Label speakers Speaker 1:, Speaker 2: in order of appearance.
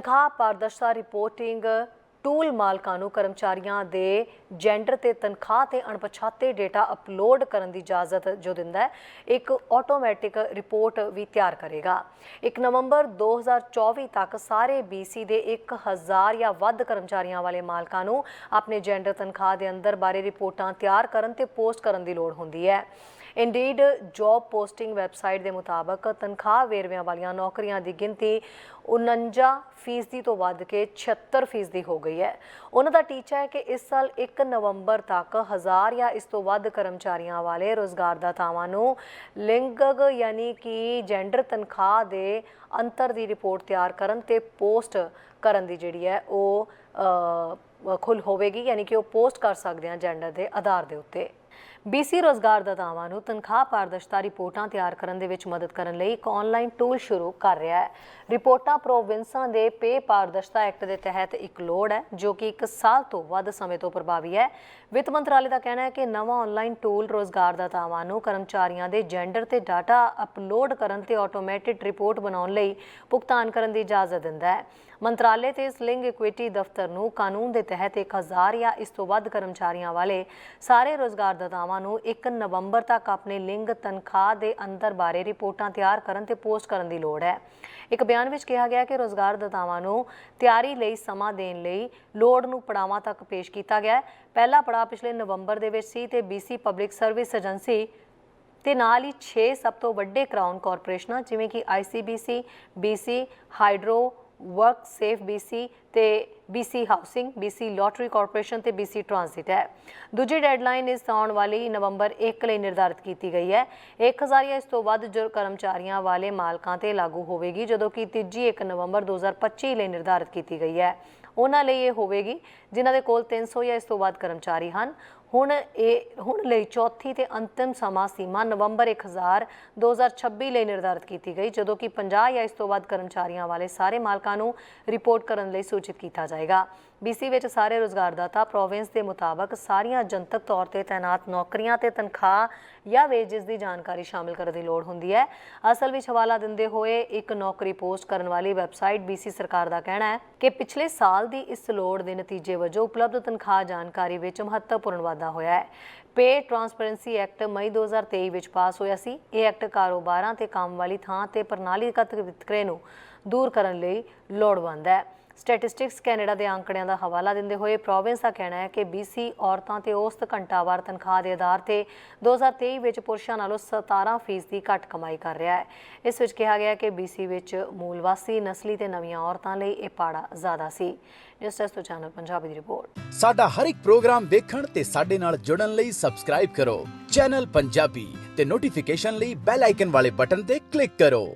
Speaker 1: ਤਨਖਾਹ ਪਾਰਦਰਸ਼ਤਾ reporting tool ਮਾਲਕਾਂ ਨੂੰ ਕਰਮਚਾਰੀਆਂ ਦੇ ਜੈਂਡਰ ਤੇ ਤਨਖਾਹ ਤੇ ਅਣਪਛਾਤੇ ਡੇਟਾ ਅਪਲੋਡ ਕਰਨ ਦੀ ਇਜਾਜ਼ਤ ਜੋ ਦਿੰਦਾ ਹੈ, ਇੱਕ ਆਟੋਮੈਟਿਕ ਰਿਪੋਰਟ ਵੀ ਤਿਆਰ ਕਰੇਗਾ। 1 ਨਵੰਬਰ 2024 ਤੱਕ ਸਾਰੇ BC ਦੇ 1000 ਜਾਂ ਵੱਧ ਕਰਮਚਾਰੀਆਂ ਵਾਲੇ ਮਾਲਕਾਂ ਨੂੰ ਆਪਣੇ ਜੈਂਡਰ ਤਨਖਾਹ ਦੇ ਅੰਦਰ ਬਾਰੇ ਰਿਪੋਰਟਾਂ ਤਿਆਰ ਕਰਨ ਤੇ ਪੋਸਟ ਕਰਨ ਦੀ ਲੋੜ ਹੁੰਦੀ ਹੈ। ਇੰਡੀਡ ਜੌਬ ਪੋਸਟਿੰਗ ਵੈਬਸਾਈਟ ਦੇ ਮੁਤਾਬਕ ਤਨਖਾਹ ਵੇਰਵਿਆਂ ਵਾਲੀਆਂ ਨੌਕਰੀਆਂ ਦੀ ਗਿਣਤੀ 49 ਫੀਸਦੀ ਤੋਂ ਵੱਧ ਕੇ 76 ਫੀਸਦੀ ਹੋ ਗਈ ਹੈ। ਉਹਨਾਂ ਦਾ ਟੀਚਾ ਹੈ ਕਿ ਇਸ ਸਾਲ 1 ਨਵੰਬਰ ਤੱਕ ਹਜ਼ਾਰ ਜਾਂ ਇਸ ਤੋਂ ਵੱਧ ਕਰਮਚਾਰੀਆਂ ਵਾਲੇ ਰੋਜ਼ਗਾਰਦਾਤਾਵਾਂ ਨੂੰ ਲਿੰਗਕ ਯਾਨੀ ਕਿ ਜੈਂਡਰ ਤਨਖਾਹ ਦੇ ਅੰਤਰ ਦੀ ਰਿਪੋਰਟ ਤਿਆਰ ਕਰਨ ਤੇ ਪੋਸਟ ਕਰਨ ਦੀ ਜਿਹੜੀ ਹੈ ਉਹ ਅ, ਖੁੱਲ ਹੋਵੇਗੀ ਯਾਨੀ ਕਿ ਉਹ ਪੋਸਟ ਕਰ ਸਕਦੇ ਆ ਜੈਂਡਰ ਦੇ ਆਧਾਰ ਦੇ ਉੱਤੇ। BC ਰੋਜ਼ਗਾਰਦਾਤਾਵਾਂ ਨੂੰ ਤਨਖਾਹ ਪਾਰਦਰਸ਼ਤਾ ਰਿਪੋਰਟਾਂ ਤਿਆਰ ਕਰਨ ਦੇ ਵਿੱਚ ਮਦਦ ਕਰਨ ਲਈ ਇੱਕ ਆਨਲਾਈਨ ਟੂਲ ਸ਼ੁਰੂ ਕਰ ਰਿਹਾ ਹੈ। ਰਿਪੋਰਟਾਂ ਪ੍ਰੋਵਿੰਸਾਂ ਦੇ ਪੇ ਪਾਰਦਰਸ਼ਤਾ ਐਕਟ ਦੇ ਤਹਿਤ ਇੱਕ ਲੋੜ ਹੈ, ਜੋ ਕਿ ਇੱਕ ਸਾਲ ਤੋਂ ਵੱਧ ਸਮੇਂ ਤੋਂ ਪ੍ਰਭਾਵੀ ਹੈ। ਵਿੱਤ ਮੰਤਰਾਲੇ ਦਾ ਕਹਿਣਾ ਹੈ ਕਿ ਨਵਾਂ ਆਨਲਾਈਨ ਟੂਲ ਰੋਜ਼ਗਾਰਦਾਤਾਵਾਂ ਨੂੰ ਕਰਮਚਾਰੀਆਂ ਦੇ ਜੈਂਡਰ ਤੇ ਡਾਟਾ ਅਪਲੋਡ ਕਰਨ ਤੇ ਆਟੋਮੈਟਿਡ ਰਿਪੋਰਟ ਬਣਾਉਣ ਲਈ ਭੁਗਤਾਨ ਕਰਨ ਦੀ ਇਜਾਜ਼ਤ ਦਿੰਦਾ ਹੈ। ਮੰਤਰਾਲੇ ਤੇ ਇਸ ਲਿੰਗ ਇਕੁਇਟੀ ਦਫ਼ਤਰ ਨੂੰ ਕਾਨੂੰਨ ਦੇ ਤਹਿਤ 1000 ਜਾਂ ਇਸ ਤੋਂ ਵੱਧ ਕਰਮਚਾਰੀਆਂ ਵਾਲੇ ਸਾਰੇ ਰੋਜ਼ਗਾਰਦਾਤਾਵਾਂ ਨੂੰ 1 ਨਵੰਬਰ ਤੱਕ ਆਪਣੇ ਲਿੰਗ ਤਨਖਾਹ ਦੇ ਅੰਦਰ ਬਾਰੇ ਰਿਪੋਰਟਾਂ ਤਿਆਰ ਕਰਨ ਤੇ ਪੋਸਟ ਕਰਨ ਦੀ ਲੋੜ ਹੈ। ਇੱਕ ਬਿਆਨ ਵਿੱਚ ਕਿਹਾ ਗਿਆ ਕਿ ਰੋਜ਼ਗਾਰਦਾਤਾਵਾਂ ਨੂੰ ਤਿਆਰੀ ਲਈ ਸਮਾਂ ਦੇਣ ਲਈ ਲੋੜ ਨੂੰ ਪੜਾਵਾਂ ਤੱਕ ਪੇਸ਼ ਕੀਤਾ ਗਿਆ ਹੈ। ਪਹਿਲਾ ਪੜਾਅ ਪਿਛਲੇ ਨਵੰਬਰ ਦੇ ਵਿੱਚ ਸੀ ਤੇ BC ਪਬਲਿਕ ਸਰਵਿਸ ਏਜੰਸੀ ਤੇ ਨਾਲ ਹੀ 6 ਸਭ ਤੋਂ ਵੱਡੇ ਕਰਾਊਨ ਕਾਰਪੋਰੇਸ਼ਨਾਂ ਜਿਵੇਂ ਕਿ ICBC, BC hydro work safe BC ਤੇ BC housing BC lottery corporation ਤੇ BC ਟ੍ਰਾਂਜ਼ਿਟ ਹੈ। ਦੂਜੀ ਡੈਡਲਾਈਨ ਇਸ ਆਉਣ ਵਾਲੀ ਨਵੰਬਰ 1 ਲਈ ਨਿਰਧਾਰਿਤ ਕੀਤੀ ਗਈ ਹੈ। 1000 ਜਾਂ ਇਸ ਤੋਂ ਵੱਧ ਜ਼ੁਰ ਕਰਮਚਾਰੀਆਂ ਵਾਲੇ ਮਾਲਕਾਂ ਤੇ ਲਾਗੂ ਹੋਵੇਗੀ, ਜਦੋਂ ਕਿ ਤੀਜੀ 1 ਨਵੰਬਰ 2025 ਲਈ ਨਿਰਧਾਰਿਤ ਕੀਤੀ ਗਈ ਹੈ। ਉਹਨਾਂ ਲਈ ਇਹ ਹੋਵੇਗੀ, ਜਿਨ੍ਹਾਂ ਦੇ ਕੋਲ 300 ਜਾਂ ਇਸ ਤੋਂ ਵੱਧ ਕਰਮਚਾਰੀ ਹਨ। ਹੁਣ ਇਹ, ਹੁਣ ਲਈ ਚੌਥੀ ਤੇ ਅੰਤਿਮ ਸਮਾਂ ਸੀਮਾ ਨਵੰਬਰ 1000 2026 ਲਈ ਨਿਰਧਾਰਿਤ ਕੀਤੀ ਗਈ, ਜਦੋਂ ਕਿ 50 ਜਾਂ ਇਸ ਤੋਂ ਵੱਧ ਕਰਮਚਾਰੀਆਂ ਵਾਲੇ ਸਾਰੇ ਮਾਲਕਾਂ ਨੂੰ ਰਿਪੋਰਟ ਕਰਨ ਲਈ ਸੂਚਿਤ ਕੀਤਾ ਜਾਏਗਾ। BC ਵਿੱਚ ਸਾਰੇ ਰੋਜ਼ਗਾਰਦਾਤਾ ਪ੍ਰੋਵਿੰਸ ਦੇ ਮੁਤਾਬਕ ਸਾਰੀਆਂ ਜਨਤਕ ਤੌਰ ਤੇ ਤਾਇਨਾਤ ਨੌਕਰੀਆਂ ਤੇ ਤਨਖਾਹ ਜਾਂ ਵੇਜਸ ਦੀ ਜਾਣਕਾਰੀ ਸ਼ਾਮਿਲ ਕਰਨ ਦੀ ਲੋੜ ਹੁੰਦੀ ਹੈ। ਅਸਲ ਵਿੱਚ ਹਵਾਲਾ ਦਿੰਦੇ ਹੋਏ ਇੱਕ ਨੌਕਰੀ ਪੋਸਟ ਕਰਨ ਵਾਲੀ ਵੈਬਸਾਈਟ BC ਸਰਕਾਰ ਦਾ ਕਹਿਣਾ ਹੈ ਕਿ ਪਿਛਲੇ ਸਾਲ ਦੀ ਇਸ ਲੋੜ ਦੇ ਨਤੀਜੇ ਵਜੋਂ ਉਪਲਬਧ ਤਨਖਾਹ ਜਾਣਕਾਰੀ ਵਿੱਚ ਮਹੱਤਵਪੂਰਨ ਵਾਧਾ ਹੋਇਆ ਹੈ। ਪੇ ਟ੍ਰਾਂਸਪੇਰੈਂਸੀ ਐਕਟ ਮਈ 2023 ਵਿੱਚ ਪਾਸ ਹੋਇਆ ਸੀ। ਇਹ ਐਕਟ ਕਾਰੋਬਾਰਾਂ ਤੇ ਕੰਮ ਵਾਲੀ ਥਾਂ ਤੇ ਪ੍ਰਣਾਲੀਗਤ ਵਿਤਕਰੇ ਨੂੰ ਦੂਰ ਕਰਨ ਲਈ ਲੋੜਵੰਦ ਹੈ। ਸਟੈਟਿਸਟਿਕਸ ਕੈਨੇਡਾ ਦੇ ਅੰਕੜਿਆਂ ਦਾ ਹਵਾਲਾ ਦਿੰਦੇ ਹੋਏ ਪ੍ਰੋਵਿੰਸ ਦਾ ਕਹਿਣਾ ਹੈ ਕਿ BC ਔਰਤਾਂ ਤੇ ਔਸਤ ਘੰਟਾਵਾਰ ਤਨਖਾਹ ਦੇ ਆਧਾਰ ਤੇ 2023 ਵਿੱਚ ਪੁਰਸ਼ਾਂ ਨਾਲੋਂ 17% ਘੱਟ ਕਮਾਈ ਕਰ ਰਿਹਾ ਹੈ। ਇਸ ਵਿੱਚ ਕਿਹਾ ਗਿਆ ਹੈ ਕਿ BC ਵਿੱਚ ਮੂਲ ਵਾਸੀ ਨਸਲੀ ਤੇ ਨਵੀਆਂ ਔਰਤਾਂ ਲਈ ਇਹ ਪਾੜਾ ਜ਼ਿਆਦਾ ਸੀ। ਜਸਟਿਸ ਤੋਂ ਚੈਨਲ ਪੰਜਾਬੀ ਦੀ ਰਿਪੋਰਟ।
Speaker 2: ਸਾਡਾ ਹਰ ਇੱਕ ਪ੍ਰੋਗਰਾਮ ਦੇਖਣ ਤੇ ਸਾਡੇ ਨਾਲ ਜੁੜਨ ਲਈ ਸਬਸਕ੍ਰਾਈਬ ਕਰੋ। ਚੈਨਲ ਪੰਜਾਬੀ ਤੇ ਨੋਟੀਫਿਕੇਸ਼ਨ ਲਈ ਬੈਲ ਆਈਕਨ ਵਾਲੇ ਬਟਨ ਤੇ ਕਲਿੱਕ ਕਰੋ।